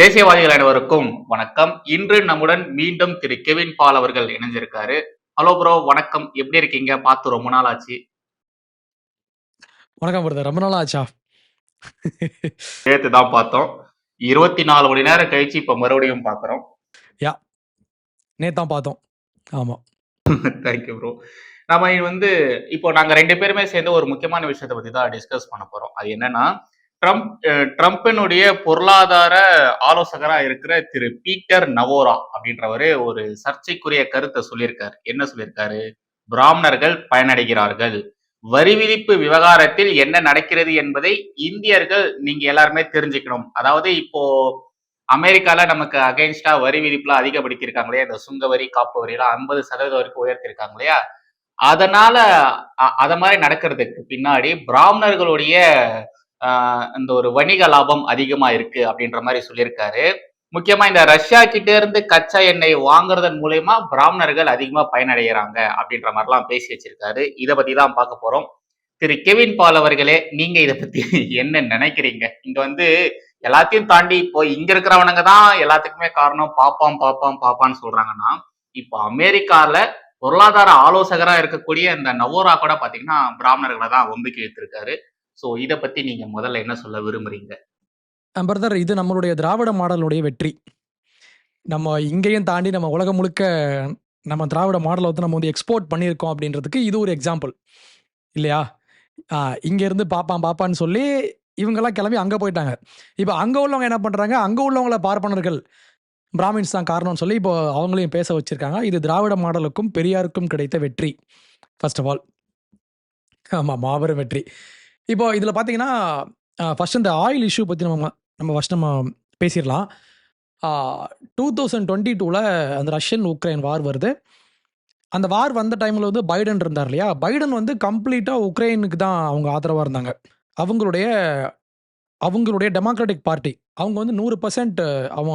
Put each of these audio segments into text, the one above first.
தேசியவாதிகள் அனைவருக்கும் வணக்கம். இன்று நம்முடன் மீண்டும் திரு கெவின் பால் அவர்கள் இணைஞ்சிருக்காரு ஹலோ ப்ரோ வணக்கம். எப்படி இருக்கீங்க? பார்த்து ரொம்ப நாள் ஆச்சு வணக்கம் பிரதர் ரொம்ப நாள் ஆச்சா சேர்த்து தான் பார்த்தோம். இருபத்தி நாலு மணி நேரம் கழிச்சு இப்ப மறுபடியும் பாக்குறோம் யா நேத்தான் பார்த்தோம். ஆமாம் தேங்க்யூ ப்ரோ நம்ம வந்து இப்போ நாங்க ரெண்டு பேருமே சேர்ந்து ஒரு முக்கியமான விஷயத்தை பத்தி தான் டிஸ்கஸ் பண்ண போறோம். அது என்னன்னா ட்ரம்ப் ட்ரம்ப்பினுடைய பொருளாதார ஆலோசகரா இருக்கிற திரு பீட்டர் நவோரா அப்படின்றவரு ஒரு சர்ச்சைக்குரிய கருத்தை சொல்லியிருக்காரு. என்ன சொல்லியிருக்காரு? பிராமணர்கள் பயனடைகிறார்கள். வரி விதிப்பு விவகாரத்தில் என்ன நடக்கிறது என்பதை இந்தியர்கள் நீங்க எல்லாருமே தெரிஞ்சுக்கணும். அதாவது இப்போ அமெரிக்கால நமக்கு அகைன்ஸ்டா வரி விதிப்புலாம் அதிகப்படுத்தியிருக்காங்க இல்லையா இந்த சுங்க வரி காப்பு வரி எல்லாம் ஐம்பது சதவீதம் வரைக்கும் உயர்த்திருக்காங்க இல்லையா? அதனால அத மாதிரி நடக்கிறதுக்கு பின்னாடி பிராமணர்களுடைய இந்த ஒரு வணிக லாபம் அதிகமா இருக்கு அப்படின்ற மாதிரி சொல்லியிருக்காரு. முக்கியமா இந்த ரஷ்யா கிட்ட இருந்து கச்சா எண்ணெய் வாங்குறதன் மூலயமா பிராமணர்கள் அதிகமா பயனடைகிறாங்க அப்படின்ற மாதிரிலாம் பேசி வச்சிருக்காரு. இதை பத்தி தான் பார்க்க போறோம். திரு கெவின் பால் அவர்களே நீங்க இதை பத்தி என்ன நினைக்கிறீங்க? இங்க வந்து எல்லாத்தையும் தாண்டி இப்போ இங்க இருக்கிறவனுங்க தான் எல்லாத்துக்குமே காரணம். பாப்பாம் பாப்பாம் பாப்பான்னு சொல்றாங்கன்னா இப்போ அமெரிக்கால பொருளாதார ஆலோசகரா இருக்கக்கூடிய இந்த நவோரா கூட பாத்தீங்கன்னா பிராமணர்களை தான் ஒம்பிக்கை வைத்திருக்காரு ஸோ இதை பற்றி நீங்கள் முதல்ல என்ன சொல்ல விரும்புகிறீங்க பிரதர் uh, இது நம்மளுடைய திராவிட மாடலுடைய வெற்றி. நம்ம இங்கேயும் தாண்டி நம்ம உலகம் முழுக்க நம்ம திராவிட மாடலை வந்து நம்ம வந்து எக்ஸ்போர்ட் பண்ணியிருக்கோம் அப்படின்றதுக்கு இது ஒரு எக்ஸாம்பிள் இல்லையா? ஆ, இங்க இருந்து பாப்பான் பாப்பான்னு சொல்லி இவங்கெல்லாம் கிளம்பி அங்கே போயிட்டாங்க. இப்போ அங்கே உள்ளவங்க என்ன பண்ணுறாங்க அங்கே உள்ளவங்கள பார்ப்பனர்கள் பிராமின்ஸ் தான் காரணம்னு சொல்லி இப்போ அவங்களையும் பேச வச்சிருக்காங்க. இது திராவிட மாடலுக்கும் பெரியாருக்கும் கிடைத்த வெற்றி ஃபர்ஸ்ட் ஆஃப் ஆல் ஆமாம் மாபெரும் வெற்றி. இப்போ இதில் பார்த்தீங்கன்னா ஃபர்ஸ்ட் இந்த ஆயில் இஷ்யூ பற்றி நம்ம நம்ம ஃபர்ஸ்ட் நம்ம பேசிடலாம். டூ தௌசண்ட் டுவெண்ட்டி டூவில் அந்த ரஷ்யன் உக்ரைன் வார் வருது. அந்த வார் வந்த டைமில் வந்து பைடன் இருந்தார் இல்லையா? பைடன் வந்து கம்ப்ளீட்டாக உக்ரைனுக்கு தான் அவங்க ஆதரவாக இருந்தாங்க. அவங்களுடைய அவங்களுடைய டெமோக்ராட்டிக் பார்ட்டி அவங்க வந்து நூறு பர்சன்ட் அவங்க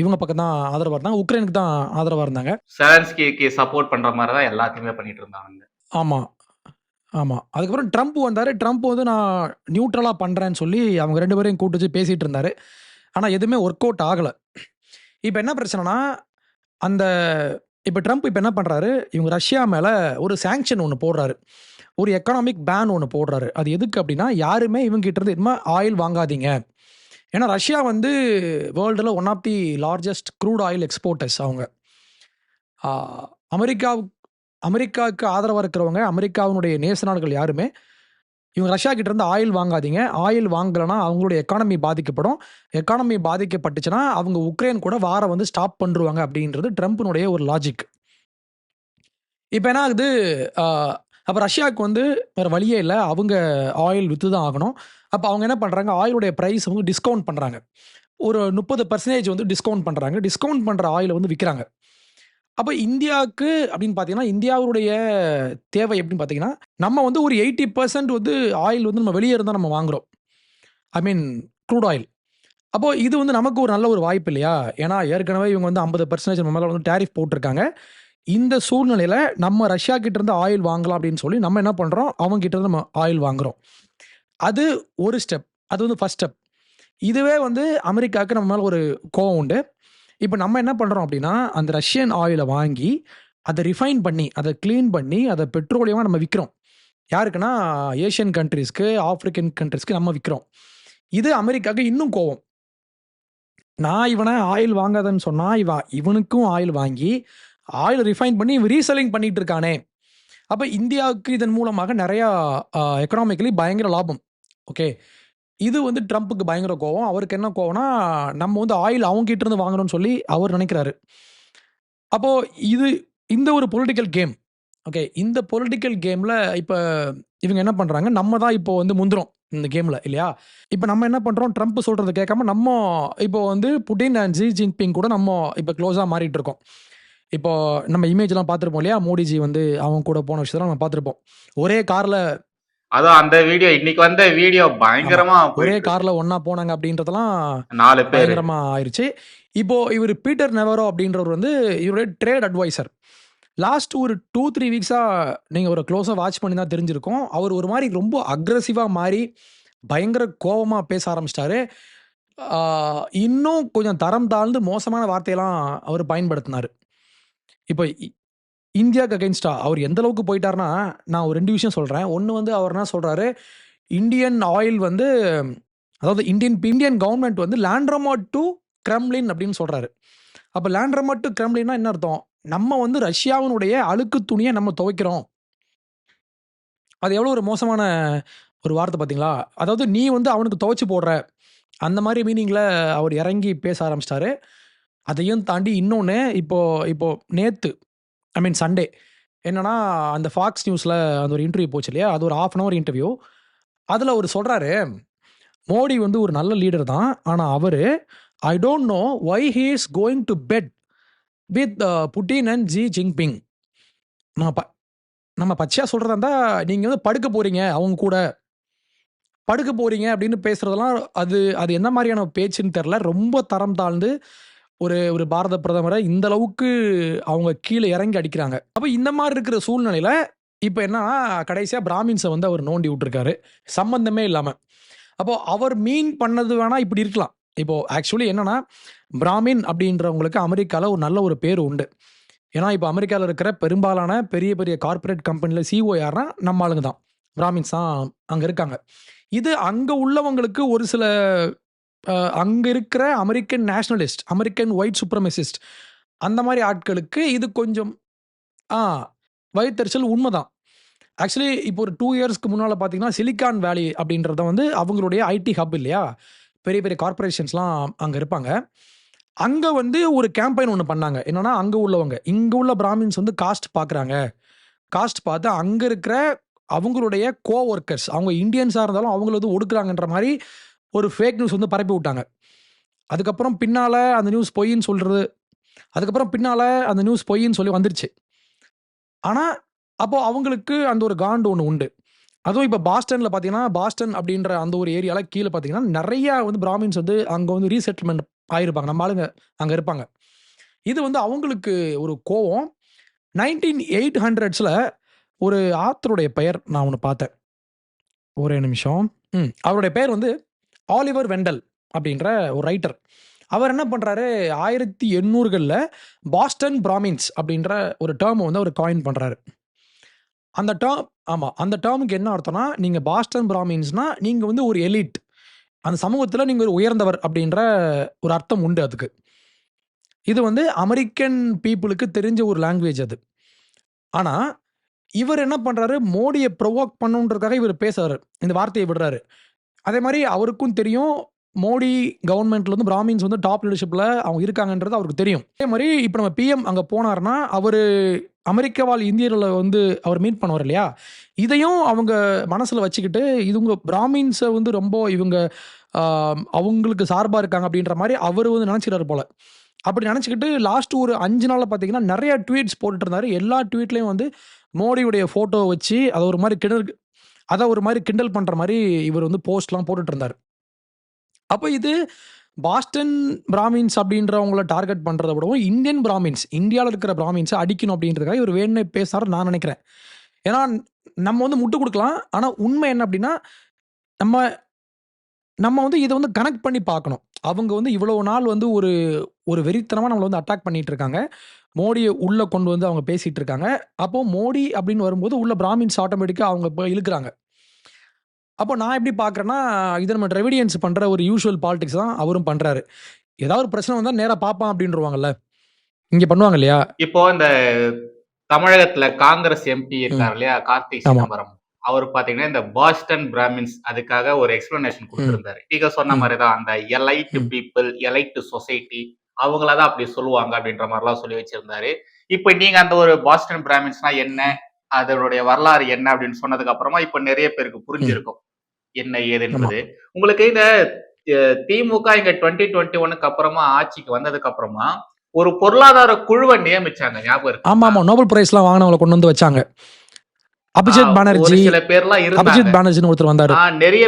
இவங்க பக்கம் தான் ஆதரவாக இருந்தாங்க. உக்ரைனுக்கு தான் ஆதரவாக இருந்தாங்க. செலன்ஸ்கிக்கு சப்போர்ட் பண்ற மாதிரி தான் எல்லாத்தையுமே பண்ணிட்டு இருந்தாங்க. ஆமாம் ஆமாம் அதுக்கப்புறம் ட்ரம்ப் வந்தார். ட்ரம்ப் வந்து நான் நியூட்ரலாக பண்ணுறேன்னு சொல்லி அவங்க ரெண்டு பேரையும் கூட்டு வச்சு பேசிகிட்டு இருந்தார். ஆனால் எதுவுமே ஒர்க் அவுட் ஆகலை. இப்போ என்ன பிரச்சனைனா அந்த இப்போ ட்ரம்ப் இப்போ என்ன பண்ணுறாரு இவங்க ரஷ்யா மேலே ஒரு சாங்ஷன் ஒன்று போடுறாரு. ஒரு எக்கனாமிக் பேன் ஒன்று போடுறாரு. அது எதுக்கு அப்படின்னா யாருமே இவங்க கிட்ட இருந்து ஆயில் வாங்காதீங்க. ஏன்னா ரஷ்யா வந்து வேர்ல்டில் one of the largest crude oil exporters அவங்க. ஆஹ், அமெரிக்கா அமெரிக்காவுக்கு ஆதரவாக இருக்கிறவங்க அமெரிக்காவினுடைய நேச நாடுகள் யாருமே இவங்க ரஷ்யா கிட்ட இருந்து ஆயில் வாங்காதீங்க. ஆயில் வாங்கலைன்னா அவங்களுடைய எக்கானமி பாதிக்கப்படும். எக்கானமி பாதிக்கப்பட்டுச்சுன்னா அவங்க உக்ரைன் கூட வார வந்து ஸ்டாப் பண்ணுருவாங்க அப்படின்றது ட்ரம்ப்னுடைய ஒரு லாஜிக் இப்போ என்ன ஆகுது? அப்போ ரஷ்யாவுக்கு வந்து வேறு வழியே இல்லை. அவங்க ஆயில் விற்று தான் ஆகணும். அப்போ அவங்க என்ன பண்ணுறாங்க ஆயிலுடைய ப்ரைஸ் வந்து டிஸ்கவுண்ட் பண்ணுறாங்க ஒரு முப்பது பர்சன்டேஜ் வந்து டிஸ்கவுண்ட் பண்ணுறாங்க டிஸ்கவுண்ட் பண்ணுற ஆயிலை வந்து விற்கிறாங்க அப்போ இந்தியாவுக்கு அப்படின்னு பார்த்தீங்கன்னா இந்தியாவுடைய தேவை எப்படின்னு பார்த்தீங்கன்னா நம்ம வந்து ஒரு எயிட்டி பர்சன்ட் வந்து ஆயில் வந்து நம்ம வெளியே இருந்தால் நம்ம வாங்குறோம். ஐ மீன் க்ரூட் ஆயில் அப்போது இது வந்து நமக்கு ஒரு நல்ல ஒரு வாய்ப்பு இல்லையா? ஏன்னா ஏற்கனவே இவங்க வந்து ஐம்பது பர்சன்டேஜ் நம்ம மேலே வந்து டேரிஃப் போட்டிருக்காங்க. இந்த சூழ்நிலையில் நம்ம ரஷ்யா கிட்ட இருந்து ஆயில் வாங்கலாம் அப்படின்னு சொல்லி நம்ம என்ன பண்ணுறோம் அவங்க கிட்ட இருந்து நம்ம ஆயில் வாங்குறோம். அது ஒரு ஸ்டெப் அது வந்து ஃபர்ஸ்ட் ஸ்டெப் இதுவே வந்து அமெரிக்காவுக்கு நம்ம மேலே ஒரு கோவம் உண்டு. இப்போ நம்ம என்ன பண்ணுறோம் அப்படின்னா அந்த ரஷ்யன் ஆயிலை வாங்கி அதை ரிஃபைன் பண்ணி அதை க்ளீன் பண்ணி அதை பெட்ரோலியமாக நம்ம விற்கிறோம் யாருக்குன்னா ஏஷியன் கண்ட்ரீஸ்க்கு ஆப்பிரிக்கன் கண்ட்ரீஸ்க்கு நம்ம விற்கிறோம் இது அமெரிக்காவுக்கு இன்னும் கோவம். நான் இவனை ஆயில் வாங்காதன்னு சொன்னால் இவன் இவனுக்கும் ஆயில் வாங்கி ஆயில் ரிஃபைன் பண்ணி இவன் ரீசெல்லிங் பண்ணிட்டு இருக்கானே. அப்போ இந்தியாவுக்கு இதன் மூலமாக நிறையா எக்கனாமிக்கலி பயங்கர லாபம். ஓகே இது வந்து ட்ரம்ப்புக்கு பயங்கர கோவம். அவருக்கு என்ன கோவம்னா நம்ம வந்து ஆயில் அவங்க கிட்ட இருந்து வாங்கணும்னு சொல்லி அவர் நினைக்கிறாரு. அப்போது இது இந்த ஒரு பொலிட்டிக்கல் கேம் ஓகே இந்த பொலிட்டிக்கல் கேமில் இப்போ இவங்க என்ன பண்ணுறாங்க நம்ம தான் இப்போ வந்து முந்துறோம் இந்த கேமில் இல்லையா? இப்போ நம்ம என்ன பண்ணுறோம் ட்ரம்ப் சொல்கிறத கேட்காம நம்ம இப்போ வந்து புட்டின் அண்ட் ஜி ஜின்பிங் கூட நம்ம இப்போ க்ளோஸாக மாறிட்டு இருக்கோம். இப்போ நம்ம இமேஜ்லாம் பார்த்துருப்போம் இல்லையா? மோடிஜி வந்து அவங்க கூட போன விஷயத்தெல்லாம் நம்ம பார்த்துருப்போம். ஒரே காரில் அதுவும் அந்த வீடியோ இன்னைக்கு வந்த வீடியோ பயங்கரமா ஒரே காரில் ஒன்றா போனாங்க அப்படின்றதெல்லாம் நாலு பேர். பயங்கரமா ஆயிருச்சு. இப்போ இவர் பீட்டர் நெவரோ அப்படின்றவர் வந்து இவருடைய ட்ரேட் அட்வைசர். லாஸ்ட் ஒரு டூ த்ரீ வீக்ஸாக நீங்கள் ஒரு க்ளோஸாக வாட்ச் பண்ணி தான் தெரிஞ்சிருக்கும். அவர் ஒரு மாதிரி ரொம்ப அக்ரஸிவாக மாறி பயங்கர கோவமாக பேச ஆரம்பிச்சிட்டாரு. இன்னும் கொஞ்சம் தரம் தாழ்ந்து மோசமான வார்த்தையெல்லாம் அவரு பயன்படுத்தினாரு. இப்ப இந்தியாவுக்கு அகைன்ஸ்டா அவர் எந்த அளவுக்கு போயிட்டாருன்னா நான் ஒரு ரெண்டு விஷயம் சொல்கிறேன் ஒன்று வந்து அவர் என்ன சொல்கிறாரு இந்தியன் ஆயில் வந்து அதாவது இந்தியன் இந்தியன் கவர்மெண்ட் வந்து லாண்ட்ரோமாட் டூ கிரெம்ளின் அப்படின்னு சொல்கிறாரு அப்போ லாண்ட்ரோமாட் டூ கிரெம்ளின்னா என்ன அர்த்தம்? நம்ம வந்து ரஷ்யாவினுடைய அழுக்கு துணியை நம்ம துவைக்கிறோம். அது எவ்வளோ ஒரு மோசமான ஒரு வார்த்தை பார்த்தீங்களா? அதாவது நீ வந்து அவனுக்கு துவைச்சு போடுற. அந்த மாதிரி மீனிங்கில் அவர் இறங்கி பேச ஆரம்பிச்சிட்டாரு அதையும் தாண்டி இன்னொன்று இப்போது இப்போது நேற்று ஐ மீன் சண்டே என்னன்னா, அந்த ஃபாக்ஸ் நியூஸில் அந்த ஒரு இன்டர்வியூ போச்சு இல்லையா? அது ஒரு 1/2 அன் அவர் இன்டர்வியூ. அதில் அவர் சொல்கிறாரு மோடி வந்து ஒரு நல்ல லீடர் தான். ஆனால் அவர் I don't know why he is going to bed with Putin and Xi Jinping நம்ம ப நம்ம பச்சையாக சொல்கிறதா இருந்தால் நீங்கள் வந்து படுக்க போகிறீங்க அவங்க கூட. படுக்க போகிறீங்க அப்படின்னு பேசுகிறதெல்லாம் அது அது என்ன மாதிரியான பேச்சுன்னு தெரில ரொம்ப தரம் தாழ்ந்து ஒரு ஒரு பாரத பிரதமரை இந்த அளவுக்கு அவங்க கீழே இறங்கி அடிக்கிறாங்க. அப்ப இந்த மாதிரி இருக்கிற சூழ்நிலையில, இப்ப என்னன்னா கடைசியா பிராமின்ஸை வந்து அவர் நோண்டி விட்டுருக்காரு. சம்மந்தமே இல்லாம. அப்போ அவர் மீன் பண்ணது வேணா இப்படி இருக்கலாம். இப்போ ஆக்சுவலி என்னன்னா, பிராமின் அப்படின்றவங்களுக்கு அமெரிக்காவில் ஒரு நல்ல ஒரு பேர் உண்டு. ஏன்னா, இப்போ அமெரிக்காவில் இருக்கிற பெரும்பாலான பெரிய பெரிய கார்ப்பரேட் கம்பெனியில் சிஓ யாருன்னா, நம்ம ஆளுங்க தான். பிராமின்ஸ் தான் அங்கே இருக்காங்க. இது அங்கே உள்ளவங்களுக்கு ஒரு சில அங்க இருக்கிற American nationalist, American white supremacist அந்த மாதிரி ஆட்களுக்கு இது கொஞ்சம் ஆ வயித்தெரிச்சல் உண்மைதான் ஆக்சுவலி இப்போ ஒரு டூ இயர்ஸ்க்கு முன்னால் பார்த்தீங்கன்னா, சிலிக்கான் வேலி அப்படின்றத வந்து அவங்களுடைய ஐடி ஹப் இல்லையா? பெரிய பெரிய கார்ப்பரேஷன்ஸ்லாம் அங்கே இருப்பாங்க. அங்கே வந்து ஒரு கேம்பெயின் ஒன்று பண்ணாங்க. என்னென்னா அங்கே உள்ளவங்க, இங்கே உள்ள பிராமின்ஸ் வந்து காஸ்ட் பார்க்குறாங்க. காஸ்ட் பார்த்து அங்கே இருக்கிற அவங்களுடைய கோ ஒர்க்கர்ஸ் அவங்க இந்தியன்ஸாக இருந்தாலும் அவங்கள வந்து ஒடுக்குறாங்கன்ற மாதிரி ஒரு ஃபேக் நியூஸ் வந்து பரப்பி விட்டாங்க. அதுக்கப்புறம் பின்னால் அந்த நியூஸ் பொய்ன்னு சொல்கிறது அதுக்கப்புறம் பின்னால் அந்த நியூஸ் பொய்ன்னு சொல்லி வந்துருச்சு. ஆனால் அப்போது அவங்களுக்கு அந்த ஒரு காண்டு ஒன்று உண்டு. அதுவும் இப்போ பாஸ்டனில் பார்த்தீங்கன்னா, பாஸ்டன் அப்படின்ற அந்த ஒரு ஏரியாவில் கீழே பார்த்தீங்கன்னா, நிறையா வந்து பிராமின்ஸ் வந்து அங்கே வந்து ரீசெட்டில்மெண்ட் ஆயிருப்பாங்க. நம்ம ஆளுங்க அங்கே இருப்பாங்க. இது வந்து அவங்களுக்கு ஒரு கோவம். 1900ஸ்ல ஒரு ஆத்தருடைய பெயர் நான் ஒன்று பார்த்தேன். ஒரே நிமிஷம். ம். அவருடைய பெயர் வந்து ஆலிவர் வெண்டல் அப்படின்ற ஒரு ரைட்டர். அவர் என்ன பண்ணுறாரு ஆயிரத்தி எண்ணூறுகளில் பாஸ்டன் பிராமின்ஸ் அப்படின்ற ஒரு டேர்மை வந்து அவர் காயின் பண்ணுறாரு அந்த டேர்ம் ஆமாம் அந்த டேர்முக்கு என்ன அர்த்தம்னா, நீங்கள் பாஸ்டன் பிராமின்ஸ்னா, நீங்கள் வந்து ஒரு எலிட். அந்த சமூகத்தில் நீங்கள் ஒரு உயர்ந்தவர் அப்படின்ற ஒரு அர்த்தம் உண்டு அதுக்கு. இது வந்து அமெரிக்கன் பீப்புளுக்கு தெரிஞ்ச ஒரு லாங்குவேஜ் அது. ஆனால் இவர் என்ன பண்ணுறாரு மோடியை ப்ரொவோக் பண்ணணுன்றதுக்காக இவர் பேசுறாரு. இந்த வார்த்தையை விடுறாரு. அதே மாதிரி அவருக்கும் தெரியும், மோடி கவர்மெண்ட்ல வந்து பிராமின்ஸ் வந்து டாப் லீடர்ஷிப்ல அவங்க இருக்காங்கன்றது அவருக்கு தெரியும். அதே மாதிரி இப்போ நம்ம பிஎம் அங்க போனாருன்னா, அவரு அமெரிக்க வாழ் இந்தியர்களை வந்து அவர் மீட் பண்ணுவார் இல்லையா? இதையும் அவங்க மனசுல வச்சுக்கிட்டு, இவங்க பிராமின்ஸை வந்து ரொம்ப இவங்க அவங்களுக்கு சார்பா இருக்காங்க அப்படின்ற மாதிரி அவர் வந்து நெனச்சுக்கிறாரு போல. அப்படி நினச்சிக்கிட்டு லாஸ்ட் ஒரு அஞ்சு நாளில் பார்த்தீங்கன்னா, நிறைய ட்வீட்ஸ் போட்டுட்டு இருந்தாரு. எல்லா ட்வீட்லேயும் வந்து மோடியுடைய ஃபோட்டோ வச்சு அதை ஒரு மாதிரி கிணறு அதை ஒரு மாதிரி கிண்டல் பண்ணுற மாதிரி இவர் வந்து போஸ்ட்லாம் போட்டுட்டு இருந்தார் அப்போ இது பாஸ்டன் பிராமின்ஸ் அப்படின்றவங்கள டார்கெட் பண்ணுறத விடவும், இந்தியன் பிராமின்ஸ் இந்தியாவில் இருக்கிற பிராமின்ஸை அடிக்கணும் அப்படின்றதுக்காக இவர் வேணும்னே பேசுனாருன்னு நான் நினைக்கிறேன் ஏன்னா, நம்ம வந்து முட்டு கொடுக்கலாம் ஆனால் உண்மை என்ன அப்படின்னா, நம்ம நம்ம வந்து இதை வந்து கனெக்ட் பண்ணி பார்க்கணும். அவங்க வந்து இவ்வளோ நாள் வந்து ஒரு ஒரு வெறித்தனமாக நம்மளை வந்து அட்டாக் பண்ணிட்டு இருக்காங்க. மோடிய உள்ள கொண்டு வந்து அவங்க பேசிட்டு இருக்காங்க. அப்போ மோடி அப்படின்னு வரும்போது உள்ள பிராமின்ஸ் ஆட்டோமேட்டிக்கா அவங்க போய் இழுக்குறாங்க. அப்போ நான் எப்படி பார்க்குறேன்னா, இத நம்ம டிராவிடியன்ஸ் பண்ற ஒரு யூசுவல் பாலிடிக்ஸ் தான் அவரும் பண்றாரு. ஏதாவது ஒரு பிரச்சனை வந்தா நேரா பார்ப்பான் அப்படின்ருவாங்கல்ல. இங்க பண்ணுவாங்க இல்லையா? இப்போ இந்த தமிழகத்துல காங்கிரஸ் எம்பி. இருக்காரு இல்லையா? கார்த்தி ஆமா. சிதம்பரம். அவரு பார்த்தீங்கன்னா, இந்த பாஸ்டன் பிராமின்ஸ் அதுக்காக ஒரு எக்ஸ்பிளனேஷன். குடுத்திருந்தாரு. நீங்க சொன்ன ம். மாரி தான் அந்த எலைட். பீப்பிள், எலைட் சொசைட்டி அவங்கள தான் அப்படி சொல்லுவாங்க அப்படின்ற மாரிலாம் சொல்லி வச்சிருந்தாரு. இப்ப நீங்க அந்த ஒரு பாஸ்டன் பிராமின்ஸ்னா என்ன? அதனுடைய வரலாறு என்ன அப்படின்னு சொன்னதுக்கு அப்புறமா இப்ப நெறைய பேருக்கு. புரிஞ்சிருக்கும். என்ன ஆமா. ஏதுன்றது. உங்களுக்கு இந்த திமுக இங்க 2021க்கு அப்புறமா ஆட்சிக்கு வந்ததுக்கு அப்புறமா, ஒரு பொருளாதார குழுவ நியமிச்சாங்க. ஞாபகம் இருக்குங்களா? ஆமாமா. நோபல் பிரைஸ்லாம் வாங்குனவங்கள கொண்டு வந்து வச்சாங்க. அபிஜித் பானர்ஜி சில பேர்லாம் இருந்தாங்க. அபிஜித் பானர்ஜின்னு ஒருத்தர் வந்தாரு. நெறைய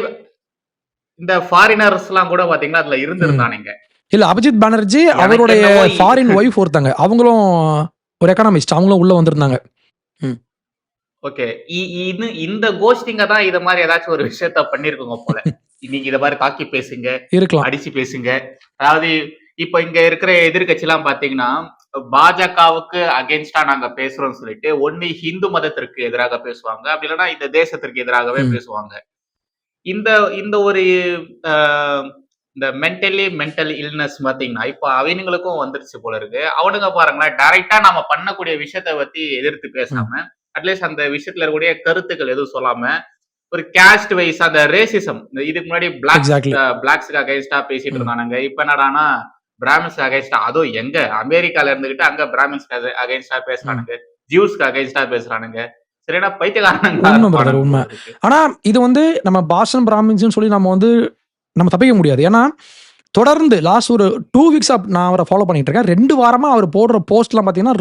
இந்த ஃபாரினர்ஸ்லாம் கூட பார்த்தீங்கன்னா, அதுல. இருந்திருந்தானுங்க. இல்ல அபிஜித் பானர்ஜி அவருடைய ஃபாரின் ஒய்ஃப் ஒருத்தங்க. அவங்களும் ஒரு எக்கானமிஸ்ட். அவங்களும் உள்ள வந்திருந்தாங்க. ம். ஓகே. இ இது இந்த கோஷ்டிங்க தான் இத மாரி ஏதாச்சும் ஒரு விஷயத்த பண்ணியிருக்குங்க போல. நீங்க இத மாதிரி தாக்கி பேசுங்க இருக்கலாம் அடிச்சு பேசுங்க அதாவது இப்ப இங்க இருக்கிற எதிர்க்கட்சி எல்லாம் பாத்தீங்கன்னா பாஜகவுக்கு அகேன்ஸ்டா நாங்க பேசுறோம்னு சொல்லிட்டு ஒண்ணு ஹிந்து மதத்திற்கு எதிராக பேசுவாங்க அப்படி இல்லைன்னா இந்த தேசத்திற்கு எதிராகவே. பேசுவாங்க இந்த இந்த ஒரு இந்த மென்டலி மென்டல் இல்னஸ் பாத்தீங்கன்னா இப்போ அவனுங்களுக்கும் வந்துருச்சு போல இருக்கு. அவனுங்க பாருங்களேன் டைரக்டா நம்ம பண்ணக்கூடிய விஷயத்த பத்தி எதிர்த்து பேசாம அட்லீஸ்ட் அந்த விஷயத்துல இருக்கக்கூடிய கருத்துக்கள் எதுவும் சொல்லாம ஒரு கேஸ்ட் வைஸ் அந்த ரேசிசம் இதுக்கு முன்னாடி பிளாக் எக்ஸாக்ட்லி பிளாக்ஸ்க்கு அகைன்ஸ்டா பேசிட்டு. இருந்தானுங்க. இப்ப என்னடானா பிராமின்ஸ்க்கு அகைன்ஸ்டா அதுவும் எங்க? அமெரிக்கால இருந்துகிட்டு அங்க பிராமின்ஸ்க்கு அகைன்ஸ்டா பேசுறானுங்க. ஜூஸ்க்கு அகைன்ஸ்டா பேசுறானுங்க. சரிடா பைத்தியக்காரனுங்க. ஆனா இது வந்து நம்ம பாஷன் பிராமின்ஸ்னு சொல்லி நம்ம வந்து நம்ம தப்பிக்க முடியாது. ஏன்னா தொடர்ந்து லாஸ்ட் ஒரு டூ வீக்ஸ் நான் அவரை ஃபாலோ பண்ணிட்டு இருக்கேன். ரெண்டு வாரமா அவர் போடுற போஸ்ட்லாம் பார்த்தீங்கன்னா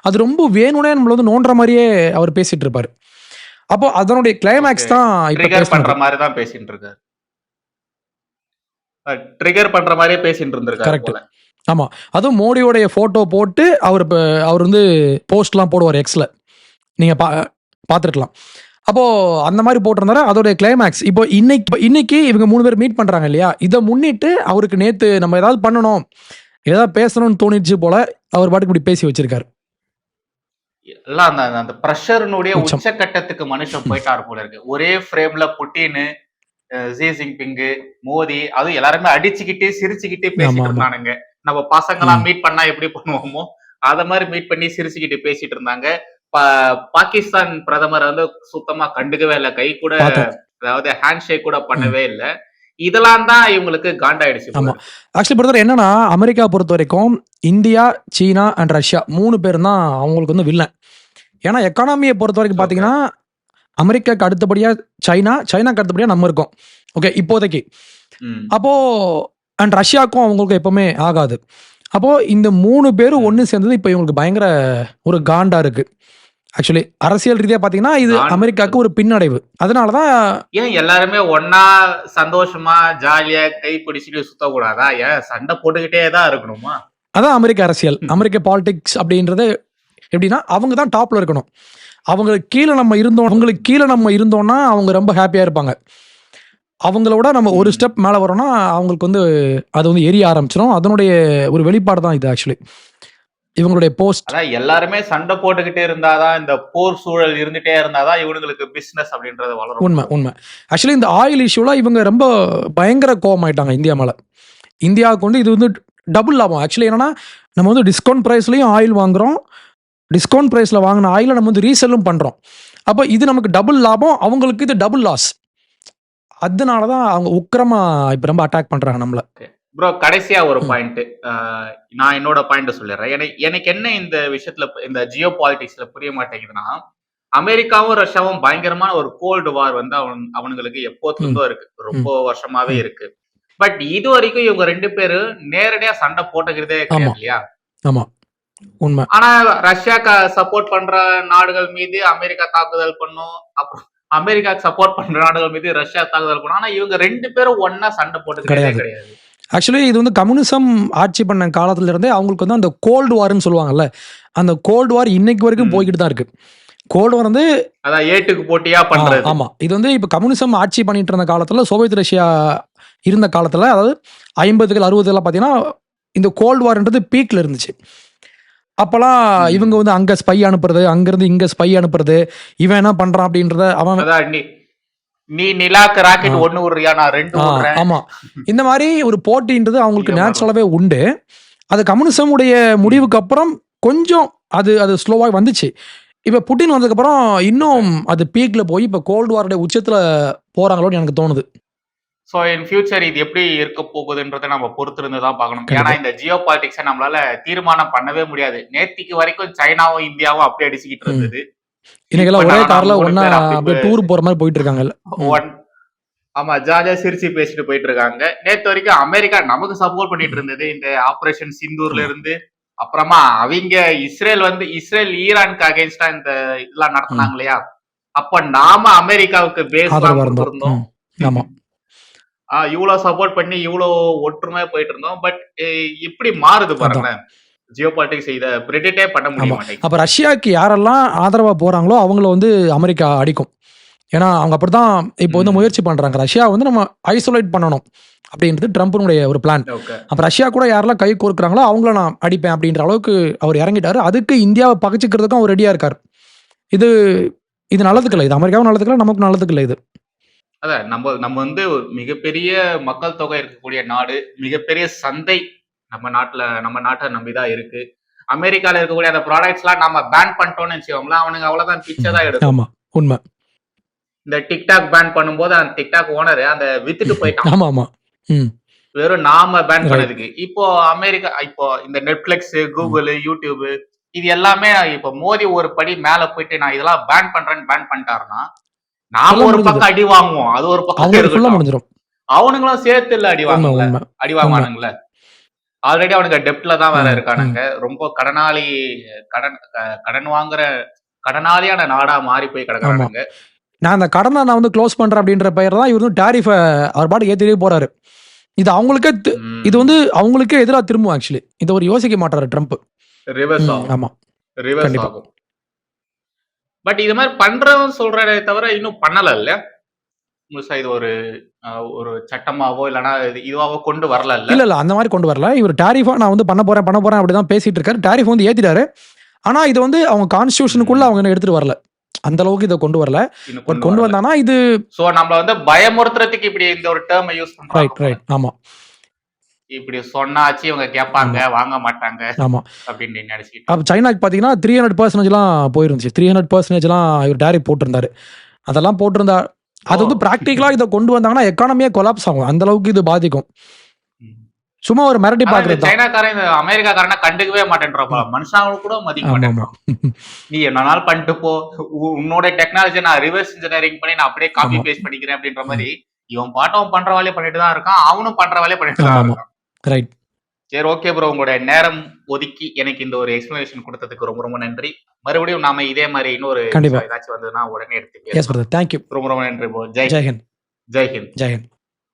அது ரொம்ப வேணும்னே நம்மள வந்து நோண்டுற மாதிரியே அவர் பேசிட்டு இருப்பாரு. அப்போ அதனுடைய கிளைமேக்ஸ். தான் இப்ப பண்ற மாதிரி தான் பேசிட்டு இருக்காரு. ட்ரிகர் பண்ற மாதிரியே பேசிட்டு இருந்திருக்காரு Correct. போல. அதுவும் மோடியோடைய போட்டோ போட்டு அவர் அவர் வந்து போஸ்ட்லாம் போடுவார் எக்ஸ்ல நீங்க பா பார்த்துருக்கலாம் அப்போ அந்த மாதிரி போட்டிருந்தாரு? அதோடைய கிளைமேக்ஸ் இப்போ இன்னைக்கு இன்னைக்கு இவங்க மூணு பேர் மீட் பண்றாங்க இல்லையா? இதை முன்னிட்டு அவருக்கு நேத்து நம்ம ஏதாவது பண்ணணும். ஏதாவது பேசணும்னு தோணிச்சு போல அவர் பாட்டுக்கு இப்படி பேசி வச்சிருக்காரு. எல்லாம் அந்த அந்த ப்ரெஷர்னுடைய உச்சம். உச்சக்கட்டத்துக்கு மனுஷன் போயிட்டாரு போல இருக்கு. ஒரே ஃப்ரேம்ல புட்டின் ஜி ஜின்பிங் மோடி அது எல்லாருமே அடிச்சுக்கிட்டே சிரிச்சுக்கிட்டே பேசிட்டு. இருந்தானுங்க. நம்ம பசங்களாம். மீட் பண்ணா எப்படி பண்ணுவோமோ அத மாதிரி மீட் பண்ணி சிரிச்சுக்கிட்டு பேசிட்டு இருந்தாங்க. பாகிஸ்தான் பிரதமர் வந்து சுத்தமா கண்டுக்கவே இல்லை. கை கூட அதாவது ஹேண்ட் ஷேக் கூட பண்ணவே இல்லை. இதெல்லாம் தான் இவங்களுக்கு காண்டாயிடுச்சு ஆமா. ஆக்சுவலி பொறுத்தவரை என்னன்னா அமெரிக்கா பொறுத்த வரைக்கும் இந்தியா சீனா அண்ட் ரஷ்யா மூணு பேர் தான் அவங்களுக்கு வந்து வில்லன் ஏன்னா எக்கானமியை பொறுத்த வரைக்கும் Okay. பார்த்தீங்கன்னா அமெரிக்காக்கு அடுத்தபடியா சைனா சைனாக்கு அடுத்தபடியா நம்ம இருக்கோம். ஓகே இப்போதைக்கு. அப்போ அண்ட் ரஷ்யாவுக்கும் அவங்களுக்கு எப்பவுமே ஆகாது. அப்போ இந்த மூணு பேரும் ஒன்று சேர்ந்தது இப்போ இவங்களுக்கு பயங்கர ஒரு காண்டா இருக்கு. ஆக்சுவலி அரசியல் ரீதியா பார்த்தீங்கன்னா இது காண்ட் அமெரிக்காவுக்கு ஒரு பின்னடைவு. அதனால தான் ஏன் எல்லாருமே ஒன்னா சந்தோஷமா ஜாலியா கை பிடிச்சிட்டு சுத்தக்கூடாதா? ஏன் சண்டை போட்டுக்கிட்டே தான் இருக்கணுமா? அதான் அமெரிக்க அரசியல். அமெரிக்க பாலிடிக்ஸ் அப்படின்றது எப்படின்னா அவங்க தான் டாப்ல இருக்கணும். அவங்களுக்கு கீழே நம்ம இருந்தோம் அவங்களுக்கு கீழே நம்ம இருந்தோம்னா அவங்க ரொம்ப ஹாப்பியா இருப்பாங்க. அவங்களோட நம்ம ஒரு. ஸ்டெப் மேலே வரோம்னா அவங்களுக்கு வந்து அது வந்து எரிய ஆரம்பிச்சிடும் அதனுடைய ஒரு வெளிப்பாடு தான் இது ஆக்சுவலி இவங்களுடைய போஸ்ட் அதான் எல்லாருமே சண்டை போட்டுக்கிட்டே இருந்தாதான் இந்த போர் சூழல் இருந்துட்டே இருந்தாதான் இவனுங்களுக்கு பிசினஸ் அப்படின்றது வளரும். உண்மை உண்மை. ஆக்சுவலி இந்த ஆயில் இஷ்யூலாம் இவங்க ரொம்ப பயங்கர கோவமாயிட்டாங்க இந்தியா மேலே. இந்தியாவுக்கு வந்து இது வந்து டபுள் லாபம். ஆக்சுவலி என்னன்னா நம்ம வந்து டிஸ்கவுண்ட் ப்ரைஸ்லையும் ஆயில் வாங்குறோம். டிஸ்கவுண்ட் ப்ரைஸில் வாங்கின ஆயிலை நம்ம வந்து ரீசெல்லும் பண்ணுறோம் அப்போ இது நமக்கு டபுள் லாபம் அவங்களுக்கு இது டபுள் லாஸ் அதனால தான் அவங்க உக்கிரமாக இப்போ ரொம்ப அட்டாக் பண்ணுறாங்க நம்மளை. ப்ரோ கடைசியா ஒரு. பாயிண்ட் நான் என்னோட பாயிண்ட் சொல்லிடுறேன். எனக்கு எனக்கு என்ன இந்த விஷயத்துல இந்த ஜியோ பாலிடிக்ஸ்ல புரிய மாட்டேங்குதுன்னா அமெரிக்காவும் ரஷ்யாவும் பயங்கரமான ஒரு கோல்டு வார் வந்து அவன் அவனுங்களுக்கு இருந்தோ இருக்கு. ரொம்ப வருஷமாவே. இருக்கு. பட் இது வரைக்கும் இவங்க ரெண்டு பேரும் நேரடியா சண்டை போட்டுக்கிறதே ஆமா. இல்லையா? ஆமாம் உண்மை. ஆனா ரஷ்யாக்கு சப்போர்ட் பண்ற நாடுகள் மீது அமெரிக்கா தாக்குதல் பண்ணும். அப்புறம் அமெரிக்காக்கு சப்போர்ட் பண்ற நாடுகள் மீது ரஷ்யா தாக்குதல் பண்ணும். ஆனா இவங்க ரெண்டு பேரும் ஒன்னா சண்டை போட்டுக்கிறதே கிடையாது. ஆக்சுவலி இது வந்து கம்யூனிசம் ஆட்சி பண்ண காலத்துல இருந்தே அவங்களுக்கு வந்து அந்த கோல்டு வார்னு சொல்லுவாங்கல்ல அந்த கோல்டு வார் இன்னைக்கு வரைக்கும். போய்கிட்டு தான் இருக்கு கோல்டு வார் வந்து அதான் ஏட்டுக்கு போட்டியா பண்றது ஆமா இது வந்து இப்ப கம்யூனிசம் ஆட்சி பண்ணிட்டு இருந்த காலத்துல சோவியத் ரஷ்யா இருந்த காலத்துல அதாவது ஐம்பதுகள் அறுபதுல பாத்தீங்கன்னா இந்த கோல்டு வார்ன்றது பீக்ல இருந்துச்சு அப்பெல்லாம். இவங்க வந்து அங்க ஸ்பை அனுப்புறது அங்கிருந்து இங்க ஸ்பை அனுப்புறது இவன் என்ன பண்றான் அப்படின்றத அவன் நீ நிலாக்கு ராக்கெட். ஒண்ணு விடுறியா நான் ரெண்டு ஆமா இந்த மாதிரி ஒரு போட்டின்றது அவங்களுக்கு. நேச்சுரலாவே உண்டு அது கம்யூனிசம் உடைய முடிவுக்கு அப்புறம் கொஞ்சம் அது அது ஸ்லோவாக வந்துச்சு இப்ப புட்டின் வந்ததுக்கு அப்புறம் இன்னும் அது பீக்ல போய் இப்ப கோல்டு வாரோட உச்சத்துல போறாங்களோன்னு எனக்கு தோணுது சோ இன் ஃபியூச்சர் இது எப்படி இருக்க போகுதுன்றதை நம்ம பொறுத்திருந்து தான் பார்க்கணும். ஏன்னா இந்த ஜியோ பாலிடிக்ஸை நம்மளால தீர்மானம் பண்ணவே முடியாது நேத்திக்கு வரைக்கும் சைனாவும் இந்தியாவும் அப்படியே அடிச்சுக்கிட்டு. இருந்தது இன்னைக்கெல்லாம் ஒரே கார்ல ஒன்னா டூர் போற மாதிரி போயிட்டு இருக்காங்க ஆமா ஜாலியா சிரிச்சு பேசிட்டு போயிட்டு இருக்காங்க நேத்து வரைக்கும் அமெரிக்கா நமக்கு சப்போர்ட் பண்ணிட்டு இருந்தது. இந்த ஆபரேஷன் சிந்தூர்ல இருந்து. அப்புறமா அவங்க இஸ்ரேல் வந்து இஸ்ரேல் ஈரானுக்கு அகைன்ஸ்டா இந்த இதெல்லாம் நடத்தினாங்க இல்லையா அப்ப நாம அமெரிக்காவுக்கு பேஸ் இருந்தோம். ஆமா. இவ்வளவு சப்போர்ட் பண்ணி இவ்வளவு ஒற்றுமையா போயிட்டு இருந்தோம் பட் இப்படி மாறுது பாருங்க ஜியோ பாலிட்டிக்ஸ் இத பண்ண முடிய ஆமா. மாட்டேங்குது. அப்ப ரஷ்யாவுக்கு யாரெல்லாம் ஆதரவா போறாங்களோ அவங்கள வந்து அமெரிக்கா அடிக்கும். ஏன்னா அவங்க அப்படிதான் இப்போ வந்து. முயற்சி பண்றாங்க. ரஷ்யா வந்து நம்ம ஐசோலேட் பண்ணணும் அப்படின்றது ட்ரம்ப்னுடைய ஒரு பிளான் அப்ப ரஷ்யா கூட யாரெல்லாம் கை கோர்க்குறாங்களோ அவங்கள நான் அடிப்பேன் அப்படின்ற அளவுக்கு அவர் இறங்கிட்டாரு. அதுக்கு இந்தியாவை பகைச்சிக்கிறதுக்கும் அவர் ரெடியா இருக்கார். இது இது நல்லதுக்கு இல்லை இது அமெரிக்காவும் நல்லதுக்கு இல்லை நமக்கு நல்லதுக்கு இல்லை இது. அதான் நம்ம நம்ம வந்து ஒரு மிகப்பெரிய மக்கள் தொகை இருக்கக்கூடிய நாடு மிகப்பெரிய சந்தை நம்ம நாட்டுல நம்ம நாட்டை நம்பிதான் இருக்கு. அமெரிக்கால இருக்கக்கூடிய அந்த ப்ராடக்ட்ஸ் எல்லாம் நம்ம பேன் பண்ணிட்டோம்னு வச்சுக்கோங்களேன் அவனுங்க அவ்வளவுதான் பிச்சை தான் எடுக்கும். ஆமா உண்மை. இந்த டிக்டாக் பேன் பண்ணும்போது அந்த டிக்டாக் ஓனர் அந்த வித்துட்டு போயிட்டான். ஆமா ஆமா. வெறும் நாம பேன். பண்ணதுக்கு. இப்போ அமெரிக்கா இப்போ இந்த நெட்ஃபிளிக்ஸ் கூகுள் யூடியூப் இது எல்லாமே இப்போ மோடி ஒரு படி மேல போயிட்டு நான் இதெல்லாம் பேன் பண்றேன்னு பேன் பண்ணிட்டாருன்னா நாம ஒரு. பக்கம் அடி வாங்குவோம். அது ஒரு பக்கம். முடிஞ்சிடும் அவனுங்களும் சேர்த்து இல்ல அடி வாங்குவாங்க அடி வாங்குவானுங்கள. ஆல்ரெடி அவனுங்க டெப்ட்ல தான் வேற இருக்கானுங்க. ரொம்ப கடனாளி கடன் கடன் வாங்குற கடனாளியான நாடா மாறி போய் கிடக்குறானுங்க. நான் அந்த கடனை நான் வந்து க்ளோஸ் பண்றேன் அப்படின்ற பெயர் தான் இவர் வந்து டேரிஃபை அவர் பாட்டு ஏற்றிட்டே போறாரு. இது அவங்களுக்கே. இது வந்து அவங்களுக்கே எதிராக திரும்பும் ஆக்சுவலி இது ஒரு யோசிக்க மாட்டாரு ட்ரம்ப் ஆமா. ரிவர்ஸ். ஆகும். பட் இது மாதிரி பண்றவன் சொல்றதே தவிர இன்னும் பண்ணல இல்ல முழுசா இது ஒரு ஒரு சட்டமாவோ இல்லனா இது இதுவாவோ கொண்டு வரல இல்ல இல்ல அந்த மாதிரி கொண்டு வரல. இவர் டேரிஃபா நான் வந்து பண்ண போறேன் பண்ண போறேன் அப்படிதான் பேசிட்டு இருக்காரு. டேரிஃப் வந்து ஏத்திட்டாரு. ஆனா இது வந்து அவங்க கான்ஸ்டியூஷனுக்குள்ள அவங்க எடுத்துட்டு வரல. அந்த அளவுக்கு இதை கொண்டு வரல. பட் கொண்டு. வந்தானா இது சோ நம்மள வந்து பயமுறுத்துறதுக்கு இப்படி இந்த ஒரு டேர்ம் யூஸ் ரைட் பண்றாங்க. ரைட் ஆமா. இப்படி சொன்னாச்சு இவங்க கேட்பாங்க வாங்க மாட்டாங்க ஆமா. அப்படின்னு நினைச்சிட்டு அப்போ சைனாக்கு பார்த்தீங்கன்னா த்ரீ ஹண்ட்ரட் பர்சன்டேஜ்லாம் போயிருந்துச்சு. த்ரீ ஹண்ட்ரட் பர்சன்டேஜ்லாம் இவர் டேரிஃப் போட்டிருந்தாரு. அதெல்லாம் போட்டிருந்தா அது வந்து ஓ. ப்ராக்டிக்கலாக இதை கொண்டு வந்தாங்கன்னா எக்கானமியே கொலாப்ஸ் ஆகும். அந்த அளவுக்கு இது பாதிக்கும். சும்மா ஒரு மிரட்டி தான் சைனாக்காரன் இந்த அமெரிக்காக்காரன கண்டுக்கவே மாட்டேன்றப்பா மனுஷாவும் கூட மதிக்க மாட்டேன் நீ என்ன நாள் பண்ணிட்டு போ. உன்னோட டெக்னாலஜி நான் ரிவர்ஸ் இன்ஜினியரிங் பண்ணி நான் அப்படியே காப்பி. பேஸ்ட் பண்ணிக்கிறேன் அப்படின்ற மாதிரி இவன் பாட்டம் பண்ற வேலையை பண்ணிட்டு தான் இருக்கான் அவனும் பண்ற வேலையை பண்ணிட்டு தான் இருக்கான். ரைட் சரி ஓகே ப்ரோ உங்களுடைய நேரம் ஒதுக்கி எனக்கு இந்த ஒரு எக்ஸ்பிளனேஷன் கொடுத்ததுக்கு ரொம்ப ரொம்ப நன்றி. மறுபடியும் நாம இதே மாதிரி இன்னொரு. ஏதாச்சும் வந்ததுன்னா உடனே எடுத்து எஸ் பிரதர் தேங்க்யூ ரொம்ப ரொம்ப நன்றி ப்ரோ ஜெய் ஜெய் ஹிந்த். ஜெய் ஹிந்த். ஜெய் ஹிந்த்.